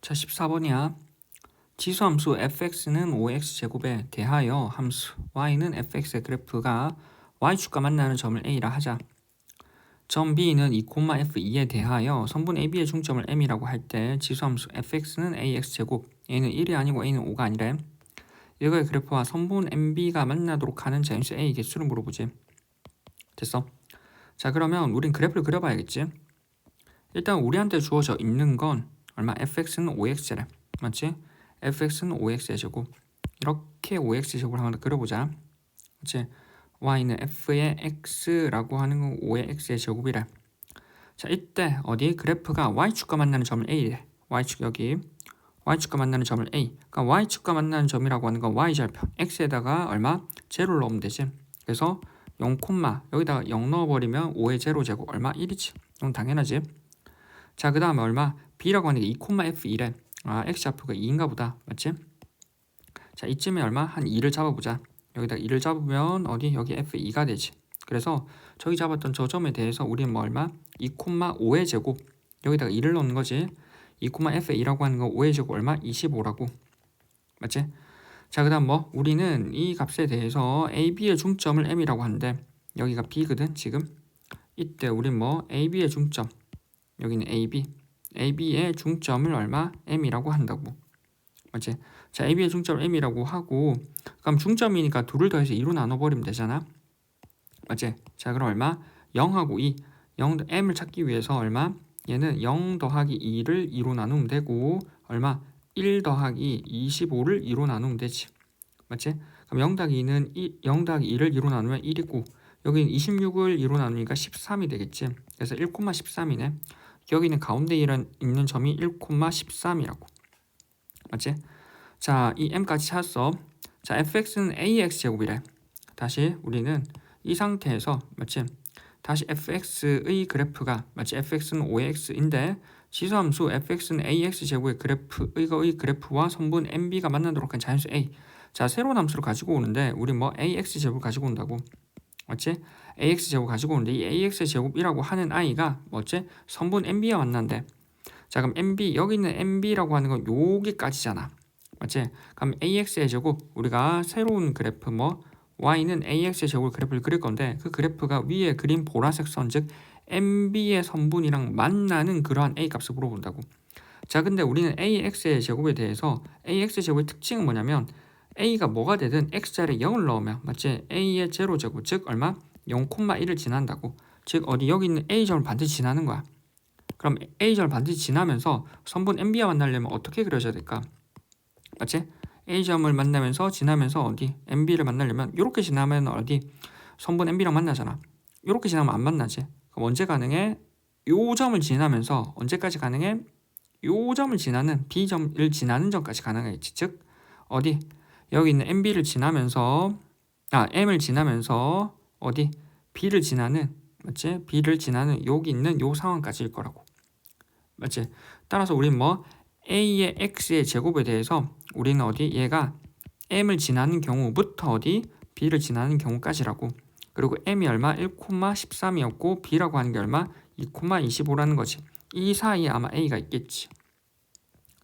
자, 14번이야. 지수함수 fx는 5x제곱에 대하여 함수 y는 fx의 그래프가 y축과 만나는 점을 a라 하자. 점 b는 2,f2에 대하여 선분 ab의 중점을 m이라고 할 때 지수함수 fx는 ax제곱 a는 1이 아니고 a는 5가 아니래. 이거의 그래프와 선분 mb가 만나도록 하는 자연수 a 개수를 물어보지. 됐어? 자 그러면 우린 그래프를 그려봐야겠지. 일단 우리한테 주어져 있는 건 얼마? fx는 5x래. 맞지? fx는 5x의 제곱. 이렇게 5x의 제곱을 한번 더 그려보자. 그치? y는 f의 x라고 하는 건 5의 x의 제곱이래. 자, 이때 어디 그래프가 y축과 만나는 점을 a래. y축 여기. y축과 만나는 점을 a. 그러니까 y축과 만나는 점이라고 하는 건 y절편. x에다가 얼마? 제로를 넣으면 되지. 그래서 0, 여기다가 0 넣어버리면 5의 제로 제곱 얼마? 1이지. 이건 당연하지. 자, 그 다음에 얼마? B라고 하는 게 2,f1에 아, x좌표가 2인가 보다. 맞지? 자, 이쯤에 얼마? 한 2를 잡아보자. 여기다 2를 잡으면 어디? 여기 f2가 되지. 그래서 저기 잡았던 저 점에 대해서 우리는 뭐 얼마? 2,5의 제곱. 여기다가 2를 넣는 거지. 2,f2라고 하는 거 5의 제곱 얼마? 25라고. 맞지? 자, 그 다음 뭐? 우리는 이 값에 대해서 a, b의 중점을 m이라고 하는데 여기가 b거든, 지금. 이때 우린 뭐? a, b의 중점. 여기는 a, b. AB의 중점을 얼마? M이라고 한다고. 맞지? 자, AB의 중점을 M이라고 하고 그럼 중점이니까 둘을 더해서 2로 나눠 버리면 되잖아. 맞지? 자, 그럼 얼마? 0하고 2. 0, M을 찾기 위해서 얼마? 얘는 0 더하기 2를 2로 나누면 되고 얼마? 1 더하기 25를 2로 나누면 되지. 맞지? 그럼 0 더하기 2는 2, 0 더하기 2를 2로 나누면 1이고 여기는 26을 2로 나누니까 13이 되겠지. 그래서 1,13이네. 여기는 가운데 있는 점이 1,13이라고. 맞지? 자, 이 m까지 찾았어. 자, fx는 ax 제곱이래. 다시 우리는 이 상태에서 맞지? 다시 fx의 그래프가 맞지? fx는 5x인데 지수함수 fx는 ax 제곱의 그래프 이거의 그래프와 성분 mb가 만나도록 한 자연수 a. 자, 새로운 함수를 가지고 오는데 우리 뭐 ax 제곱 가지고 온다고. 맞지? ax 제곱 가지고 오는데 이 ax 제곱이라고 하는 i가 뭐지? 성분 mb와 만난대. 자 그럼 mb 여기 있는 mb라고 하는 건 여기까지잖아. 맞지? 그럼 ax의 제곱 우리가 새로운 그래프 뭐 y는 ax의 제곱 그래프를 그릴 건데 그 그래프가 위에 그린 보라색 선 즉 mb의 성분이랑 만나는 그러한 a 값을 물어본다고. 자 근데 우리는 ax의 제곱에 대해서 ax 제곱의 특징은 뭐냐면 a가 뭐가 되든 x자리에 0을 넣으면 맞지? a의 제로 제곱 즉 얼마? 0,1을 지난다고. 즉 어디 여기 있는 a점을 반드시 지나는 거야. 그럼 a점을 반드시 지나면서 선분 mb와 만나려면 어떻게 그려져야 될까? 맞지? a점을 만나면서 지나면서 어디 mb를 만나려면 이렇게 지나면 어디 선분 mb랑 만나잖아. 이렇게 지나면 안 만나지. 그럼 언제 가능해? 요 점을 지나면서 언제까지 가능해? 요 점을 지나는 b점을 지나는 점까지 가능하겠지. 즉 어디 여기 있는 MB를 지나면서 아 M을 지나면서 어디? B를 지나는 맞지? B를 지나는 여기 있는 요 상황까지일 거라고. 맞지? 따라서 우린 뭐 A의 X의 제곱에 대해서 우리는 어디? 얘가 M을 지나는 경우부터 어디? B를 지나는 경우까지라고. 그리고 M이 얼마? 1,13이었고 B라고 하는 게 얼마? 2,25라는 거지. 이 사이에 아마 A가 있겠지.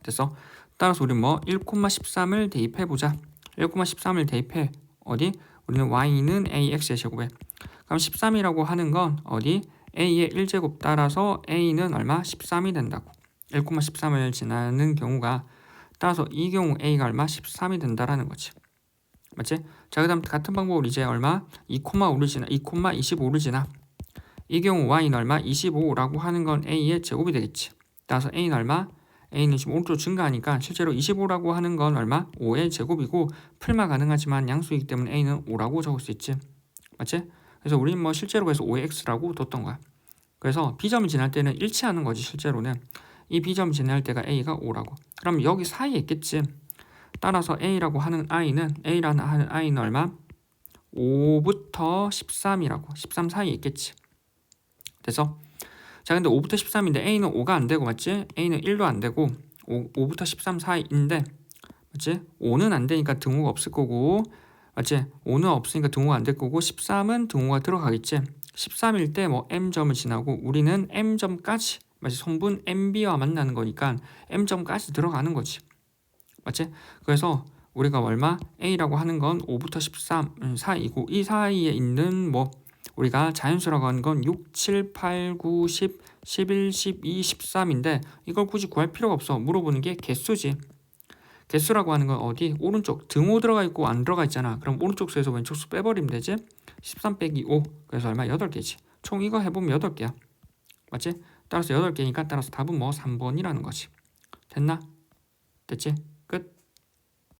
됐어? 따라서 우리 뭐 1,13을 대입해보자 1,13을 대입해 어디? 우리는 y는 ax의 제곱에 그럼 13이라고 하는 건 어디? a의 1제곱 따라서 a는 얼마? 13이 된다고 1,13을 지나는 경우가 따라서 이 경우 a가 얼마? 13이 된다라는 거지 맞지? 자 그 다음 같은 방법으로 이제 얼마? 2,5를 지나 2,25를 지나 이 경우 y는 얼마? 25라고 하는 건 a의 제곱이 되겠지 따라서 a는 얼마? A는 지금 오른쪽 증가하니까 실제로 25라고 하는 건 얼마? 5의 제곱이고 풀마 가능하지만 양수이기 때문에 a는 5라고 적을 수 있지. 맞지? 그래서 우리는 뭐 실제로 그래서 5의 x라고 뒀던 거야. 그래서 b점을 지날 때는 일치하는 거지 실제로는. 이 b점 지날 때가 a가 5라고. 그럼 여기 사이에 있겠지. 따라서 a라고 하는 i는 a라는 하는 i는 얼마? 5부터 13이라고. 13 사이에 있겠지. 됐어? 자 근데 5부터 13인데 A는 5가 안 되고 맞지? A는 1도 안 되고 5, 5부터 13 사이인데 맞지? 5는 안 되니까 등호가 없을 거고 맞지? 5는 없으니까 등호가 안 될 거고 13은 등호가 들어가겠지 13일 때 뭐 M점을 지나고 우리는 M점까지 맞지? 성분 MB와 만나는 거니까 M점까지 들어가는 거지. 맞지? 그래서 우리가 얼마 A라고 하는 건 5부터 13 음, 사이고 이 사이에 있는 뭐 우리가 자연수라고 하는 건 6, 7, 8, 9, 10, 11, 12, 13인데 이걸 굳이 구할 필요가 없어. 물어보는 게 개수지. 개수라고 하는 건 어디? 오른쪽 등호 들어가 있고 안 들어가 있잖아. 그럼 오른쪽 수에서 왼쪽 수 빼버리면 되지. 13 빼기 5 그래서 얼마? 8개지. 총 이거 해보면 8개야. 맞지? 따라서 8개니까 따라서 답은 뭐 3번이라는 거지. 됐나? 됐지?